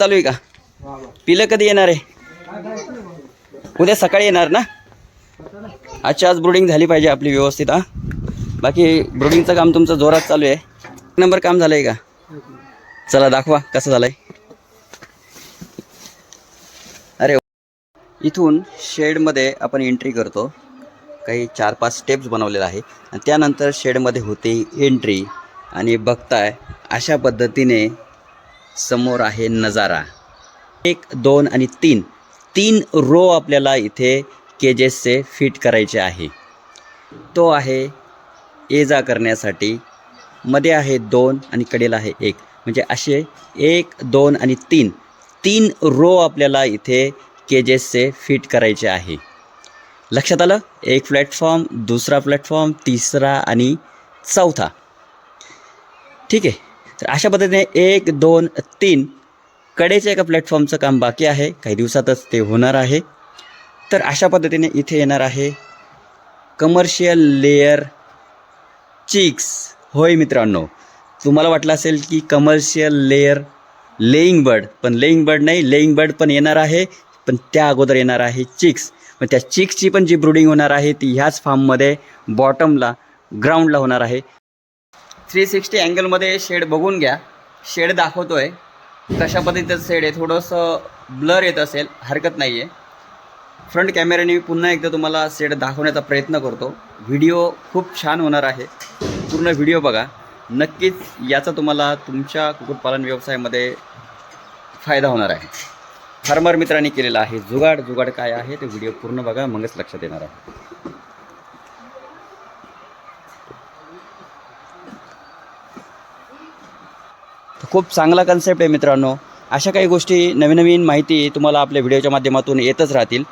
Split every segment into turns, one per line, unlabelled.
चालू आहे का? पिलं कधी येणार आहे? उद्या सकाळी येणार ना? अच्छा आज ब्रुडिंग झाली पाहिजे आपली व्यवस्थित हा. बाकी ब्रुडिंगचं काम तुमचं जोरात चालू आहे. एक नंबर काम झालं आहे का? चला दाखवा कसं झालं आहे अरे इथून शेडमध्ये आपण एंट्री करतो. काही चार पाच स्टेप्स बनवलेलं आहे. आणि त्यानंतर शेडमध्ये होते एंट्री आणि बघताय अशा पद्धतीने समोर आहे नजारा. एक दोन आणि तीन. तीन रो आपल्याला इथे केजेसचे फिट करायचे आहे. तो आहे ये जा करण्यासाठी. मध्ये आहे दोन आणि कडेला आहे एक. म्हणजे असे एक दोन आणि तीन. तीन रो आपल्याला इथे केजेसचे फिट करायचे आहे. लक्षात आलं? एक प्लॅटफॉर्म दुसरा प्लॅटफॉर्म तिसरा आणि चौथा. ठीक आहे. तर अशा पद्धतीने एक दोन तीन कडेच्या एका प्लॅटफॉर्मचं काम बाकी आहे. काही दिवसातच ते होणार आहे. तर अशा पद्धतीने इथे येणार आहे कमर्शियल लेअर चिक्स होय मित्रांनो तुम्हाला वाटलं असेल की कमर्शियल लेअर लेईंग बर्ड पण लेईंग बर्ड नाही लेईंग बर्ड पण येणार आहे. पण त्या अगोदर येणार आहे चिक्स मग त्या चिक्सची पण जी ब्रुडिंग होणार आहे ती ह्याच फार्ममध्ये बॉटमला ग्राउंडला होणार आहे. थ्री सिक्स्टी अँगलमध्ये शेड बघून घ्या. शेड दाखवतो आहे कशा पद्धतीचं शेड आहे? थोडंसं ब्लर येत असेल. हरकत नाही आहे फ्रंट कॅमेऱ्याने मी पुन्हा एकदा तुम्हाला शेड दाखवण्याचा प्रयत्न करतो. व्हिडिओ खूप छान होणार आहे. पूर्ण व्हिडिओ बघा. नक्कीच याचा तुम्हाला तुमच्या कुक्कुटपालन व्यवसायामध्ये फायदा होणार आहे. फार्मर मित्रांनी केलेला आहे. जुगाड जुगाड काय आहे ते व्हिडिओ पूर्ण बघा. मगच लक्षात येणार आहे. खूप चांगला कन्सेप्ट आहे मित्रांनो. अशा काही गोष्टी नवीन नवीन माहिती तुम्हाला आपल्या व्हिडिओच्या माध्यमातून येतच राहतील.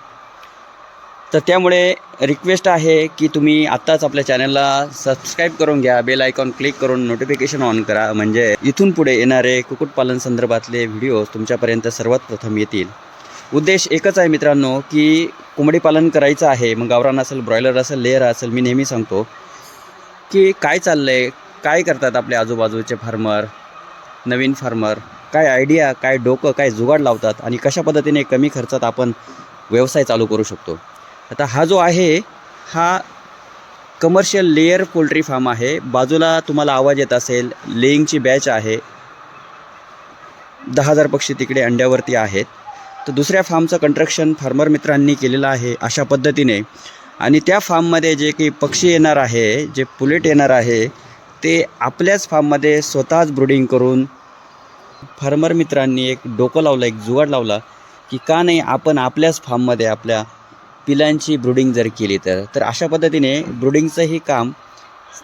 तर त्यामुळे रिक्वेस्ट आहे की तुम्ही आत्ताच आपल्या चॅनलला सबस्क्राईब करून घ्या. बेल आयकॉन क्लिक करून नोटिफिकेशन ऑन करा. म्हणजे इथून पुढे येणारे कुक्कुटपालन संदर्भातले व्हिडिओज तुमच्यापर्यंत सर्वात प्रथम येतील. उद्देश एकच आहे मित्रांनो की कोंबडी पालन करायचं आहे. मग गावरान असेल ब्रॉयलर असेल लेअर असेल मी नेहमी सांगतो की काय चाललं आहे काय करतात आपले आजूबाजूचे फार्मर नवीन फार्मर काय आयडिया काय डोकं काय जुगाड लावतात आणि कशा पद्धतीने कमी खर्चात आपण व्यवसाय चालू करू शकतो. आता हा जो आहे हा कमर्शियल लेअर पोल्ट्री फार्म आहे. बाजूला तुम्हाला आवाज येत असेल लेईंगची बॅच आहे. दहा हजार पक्षी तिकडे अंड्यावरती आहेत. तर दुसऱ्या फार्मचं कंस्ट्रक्शन फार्मर मित्रांनी केलेलं आहे अशा पद्धतीने. आणि त्या फार्ममध्ये जे काही पक्षी येणार आहे जे पुलेट येणार आहे ते आपल्याच फार्ममध्ये स्वतःच ब्रुडिंग करून फार्मर मित्रांनी एक डोकं लावलं एक जुगाड लावला की का नाही आपण आपल्याच फार्ममध्ये आपल्या पिलांची ब्रुडिंग जर केली तर. तर अशा पद्धतीने ब्रुडिंगचंही काम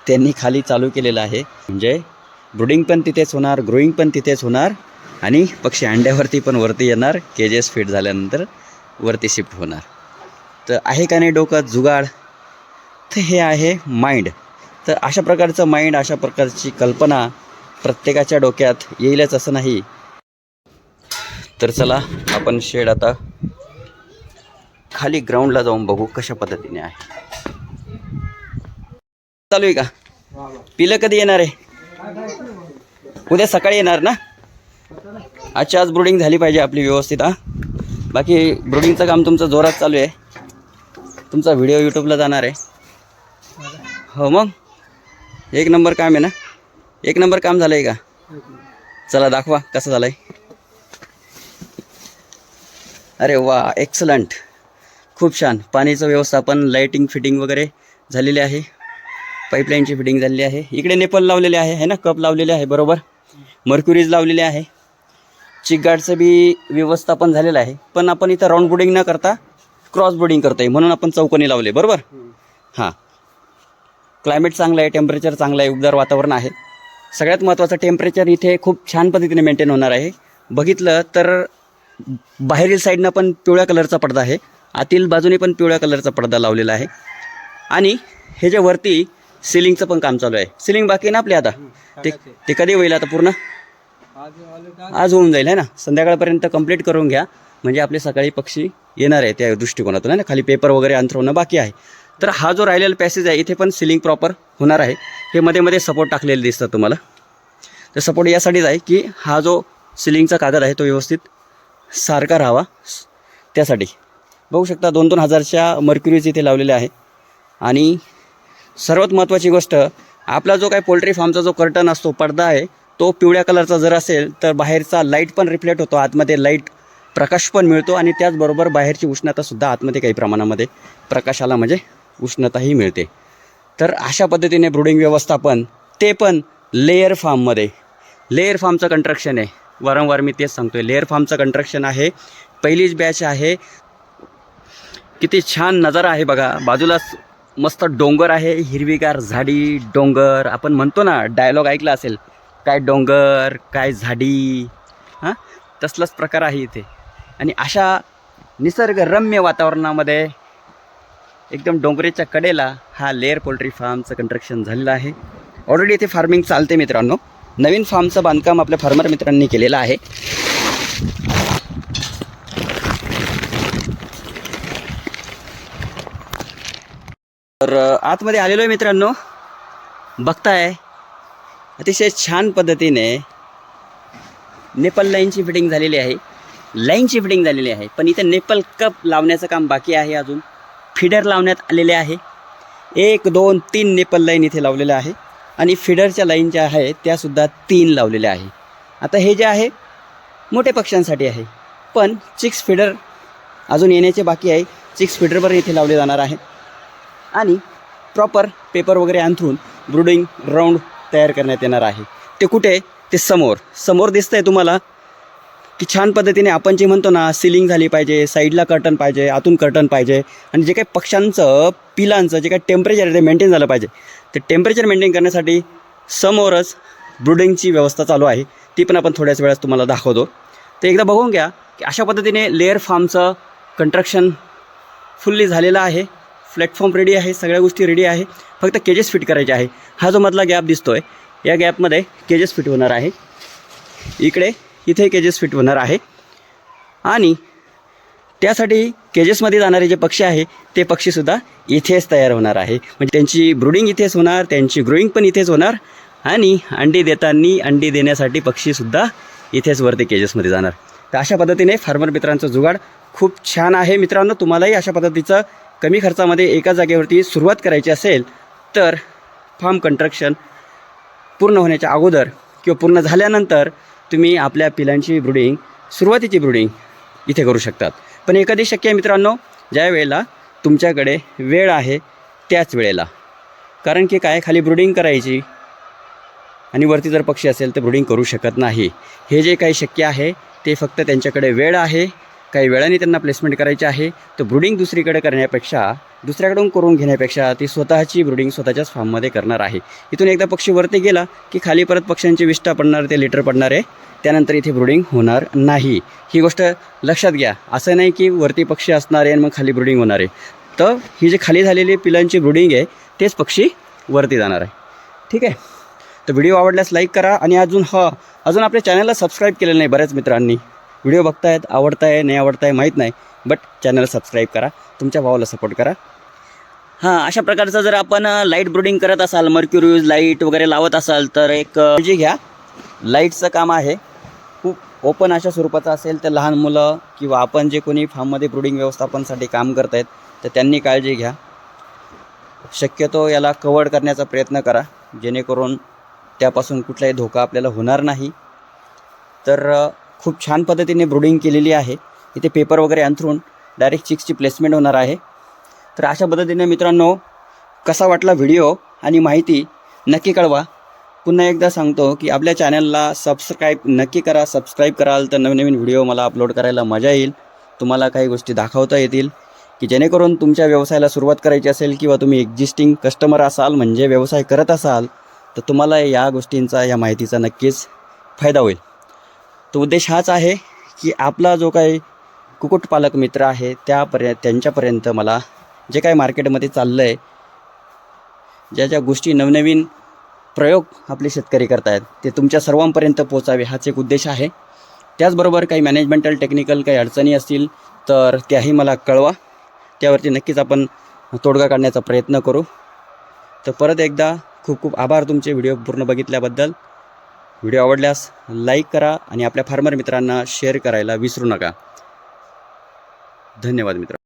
त्यांनी खाली चालू केलेलं आहे. म्हणजे ब्रुडिंग पण तिथेच होणार ग्रोईंग पण तिथेच होणार आणि पक्षी अंड्यावरती पण वरती येणार केजेस फिट झाल्यानंतर वरती शिफ्ट होणार. तर आहे का नाही डोकं जुगाड? तर हे आहे माइंड. तर अशा प्रकारचं माइंड अशा प्रकारची कल्पना प्रत्येकाच्या डोक्यात येईलच असं नाही. तर चला आपण शेड आता खाली ग्राउंडला जाऊन बघू कशा पद्धतीने आहे. चालू आहे का? पिलं कधी येणार आहे? उद्या सकाळी येणार ना? आजच्या आज ब्रुडिंग झाली पाहिजे आपली व्यवस्थित हा. बाकी ब्रुडिंगचं काम तुमचं जोरात चालू आहे. तुमचा व्हिडिओ यूट्यूबला जाणार आहे. हो मग? एक नंबर काम आहे ना? एक नंबर काम झालं आहे का? चला दाखवा कसं झालं आहे अरे वा एक्सलंट खूप छान. पाणीचं व्यवस्थापन लाईटिंग फिटिंग वगैरे झालेली आहे. पाईपलाईनची फिटिंग झालेली आहे. इकडे नेपल लावलेले आहे है ना? कप लावलेले आहे बरोबर? मर्क्युरीज लावलेले आहे. चिकगार्डचं बी व्यवस्थापन झालेलं आहे. पण आपण इथं राऊंड बोर्डिंग न करता क्रॉस बोर्डिंग करतोय. म्हणून आपण चौकोनी लावले बरोबर? हां. क्लायमेट चांगलं आहे टेम्परेचर चांगलं आहे उबदार वातावरण आहे. सगळ्यात महत्त्वाचं टेम्परेचर इथे खूप छान पद्धतीने मेंटेन होणार आहे. बघितलं तर बाहेरील साईडनं पण पिवळ्या कलरचा पडदा आहे. आतील बाजूने पण पिवळ्या कलरचा पडदा लावलेला आहे. आणि हे जे वरती सिलिंगचं पण काम चालू आहे. सिलिंग बाकी आहे ना आपले आता? ते ते कधी होईल आता पूर्ण? आज होऊन जाईल है ना? संध्याकाळपर्यंत कंप्लीट करून घ्या. म्हणजे आपले सकाळी पक्षी येणार आहे त्या दृष्टिकोनातून आहे ना? खाली पेपर वगैरे अंथरवणं बाकी आहे. तर हा जो राहिलेला पॅसेज आहे इथे पण सिलिंग प्रॉपर होणार आहे. हे मध्ये मध्ये सपोर्ट टाकलेले दिसतात तुम्हाला. तर सपोर्ट यासाठीच आहे की हा जो सिलिंगचा कागद आहे तो व्यवस्थित सारखा राहावा. त्यासाठी. बघू शकता दोन दोन हजारच्या मर्क्युरीज इथे लावलेले आहे. आणि सर्वात महत्त्वाची गोष्ट आपला जो काही पोल्ट्री फार्मचा जो कर्टन असतो पडदा आहे तो पिवळ्या कलरचा जर असेल तर बाहेरचा लाइट पण रिफ्लेक्ट होतो आतमध्ये लाइट प्रकाश पण मिळतो आणि त्याचबरोबर बाहेरची उष्णतासुद्धा आतमध्ये काही प्रमाणामध्ये प्रकाशाला म्हणजे उष्णताही मिळते. तर अशा पद्धतीने ब्रुडिंग व्यवस्थापन ते पण लेअर फार्ममध्ये. लेअर फार्मचं कंट्रक्शन आहे. वारंवार मी तेच सांगतो आहे लेअर फार्मचं कंट्रक्शन आहे. पहिलीच बॅच आहे. किती छान नजारा आहे बघा. बाजूलाच मस्त डोंगर आहे. हिरवीगार झाडी डोंगर. आपण म्हणतो ना डायलॉग ऐकला असेल. काय डोंगर काय झाडी. हां? तसलाच प्रकार आहे इथे. आणि अशा निसर्गरम्य वातावरणामध्ये एकदम डोंगरेच्या कडेला हा लेअर पोल्ट्री फार्मचं कन्स्ट्रक्शन झालेलं आहे. ऑलरेडी इथे फार्मिंग चालते मित्रांनो. नवीन फार्मचं बांधकाम आपल्या फार्मर मित्रांनी केलेलं आहे. तर आतमध्ये आलेलो आहे मित्रांनो. बघताय. अतिशय छान पद्धतीने नेपल लाईनची फिटिंग झालेली आहे. लाईनची फिटिंग झालेली आहे. पण इथे नेपल कप लावण्याचं काम बाकी आहे अजून. फिडर लावण्यात आलेले आहे. एक दोन तीन नेपल लाईन इथे लावलेलं आहे. आणि फिडरच्या लाईन ज्या आहेत त्यासुद्धा तीन लावलेल्या आहे. आता हे जे आहे मोठ्या पक्ष्यांसाठी आहे. पण चिक्स फिडर अजून येण्याचे बाकी आहे. चिक्स फिडर पण इथे लावले जाणार आहे. आणि प्रॉपर पेपर वगैरे अंथरून ब्रुडिंग राऊंड तयार करण्यात येणार आहे. ते कुठे? ते समोर. समोर दिसतं आहे तुम्हाला. की छान पद्धतीने आपण जे म्हणतो ना सिलिंग झाली पाहिजे साईडला कर्टन पाहिजे आतून कर्टन पाहिजे आणि जे काही पक्ष्यांचं पिलांचं जे काही टेम्परेचर आहे ते मेंटेन झालं पाहिजे. ते टेम्परेचर मेंटेन करण्यासाठी समोरच ब्रुडिंगची व्यवस्था चालू आहे. ती पण आपण थोड्याच वेळात तुम्हाला दाखवतो. ते एकदा बघून घ्या की अशा पद्धतीने लेअर फार्मचं कंस्ट्रक्शन फुल्ली झालेलं आहे. प्लॅटफॉर्म रेडी आहे सगळ्या गोष्टी रेडी आहे. फक्त केजेस फिट करायचे आहे. हा जो मधला गॅप दिसतो आहे या गॅपमध्ये केजेस फिट होणार आहे. इकडे इथे केजेस फिट होणार आहे. आणि त्यासाठी केजेसमध्ये जाणारे जे पक्षी आहे ते पक्षीसुद्धा इथेच तयार होणार आहे. म्हणजे त्यांची ब्रुडिंग इथेच होणार त्यांची ग्रोईंग पण इथेच होणार. आणि अंडी देताना अंडी देण्यासाठी पक्षीसुद्धा इथेच वरती केजेसमध्ये जाणार. तर अशा पद्धतीने फार्मर मित्रांचं जुगाड खूप छान आहे. मित्रांनो तुम्हालाही अशा पद्धतीचं कमी खर्चामध्ये एका जागेवरती सुरुवात करायची असेल तर फार्म कंस्ट्रक्शन पूर्ण होण्याच्या अगोदर किंवा पूर्ण झाल्यानंतर तुम्ही आपल्या पिलांची ब्रुडिंग सुरुवातीची ब्रुडिंग इथे करू शकतात. पण एखादी शक्य आहे मित्रांनो ज्या वेळेला तुमच्याकडे वेळ आहे त्याच वेळेला. कारण की काय खाली ब्रुडिंग करायची आणि वरती जर पक्षी असेल तर ब्रुडिंग करू शकत नाही. हे जे काही शक्य आहे ते फक्त त्यांच्याकडे वेळ आहे काही वेळाने त्यांना प्लेसमेंट करायची आहे. तर ब्रुडिंग दुसरीकडे करण्यापेक्षा दुसऱ्याकडून करून घेण्यापेक्षा ती स्वतःची ब्रुडिंग स्वतःच्याच फार्ममध्ये करणार आहे. इथून एकदा पक्षी वरती गेला की खाली परत पक्ष्यांची विष्ठा पडणार ते लिटर पडणार आहे. त्यानंतर इथे ब्रुडिंग होणार नाही. ही गोष्ट लक्षात घ्या. असं नाही की वरती पक्षी असणार आहे आणि मग खाली ब्रुडिंग होणार आहे. तर ही जी खाली झालेली पिलांची ब्रुडिंग आहे तेच पक्षी वरती जाणार आहे. ठीक आहे? तर व्हिडिओ आवडल्यास लाईक करा आणि अजून हा अजून आपल्या चॅनलला सबस्क्राईब केलेलं नाही बऱ्याच मित्रांनी. व्हिडिओ बघतायत आवडताय नाही आवडताय माहीत नाही बट चॅनल सबस्क्राईब करा तुमच्या भावाला सपोर्ट करा. हां अशा प्रकारचं जर आपण लाइट ब्रुडिंग करत असाल मर्क्युरीज लाइट वगैरे लावत असाल तर एक जी घ्या. लाईटचं काम आहे. खूप ओपन अशा स्वरूपाचं असेल तर लहान मुलं किंवा आपण जे कोणी फार्ममध्ये ब्रुडिंग व्यवस्थापनासाठी काम करत आहेत तर त्यांनी काळजी घ्या. शक्यतो याला कवर्ड करण्याचा प्रयत्न करा जेणेकरून त्यापासून कुठलाही धोका आपल्याला होणार नाही. तर खूप छान पद्धतीने ब्रुडिंग केलेली आहे. इथे पेपर वगैरे अंथरून डायरेक्ट चिक्सची प्लेसमेंट होणार आहे. तर अशा पद्धतीने मित्रांनो कसा वाटला व्हिडिओ आणि माहिती नक्की कळवा. पुन्हा एकदा सांगतो की आपल्या चॅनलला सबस्क्राईब नक्की करा. सबस्क्राईब कराल तर नवीन नवीन व्हिडिओ मला अपलोड करायला मजा येईल. तुम्हाला काही गोष्टी दाखवता येतील की जेणेकरून तुमच्या व्यवसायाला सुरुवात करायची असेल किंवा तुम्ही एक्झिस्टिंग कस्टमर असाल म्हणजे व्यवसाय करत असाल तर तुम्हाला या गोष्टींचा या माहितीचा नक्कीच फायदा होईल. तो उद्देश हाच आहे की आपला जो काही कुक्कुटपालक मित्र आहे त्यापर्यंत त्यांच्यापर्यंत मला जे काही मार्केटमध्ये चाललं आहे ज्या ज्या गोष्टी नवनवीन प्रयोग आपले शेतकरी करतायत ते तुमच्या सर्वांपर्यंत पोचावे हाच एक उद्देश आहे. त्याचबरोबर काही मॅनेजमेंटल टेक्निकल काही अडचणी असतील तर त्याही मला कळवा. त्यावरती नक्कीच आपण तोडगा काढण्याचा प्रयत्न करू. तर परत एकदा खूप खूप आभार तुमचे व्हिडिओ पूर्ण बघितल्याबद्दल. व्हिडिओ आवडल्यास लाईक करा आणि आपल्या फार्मर मित्रांना शेअर करायला विसरू नका. धन्यवाद मित्र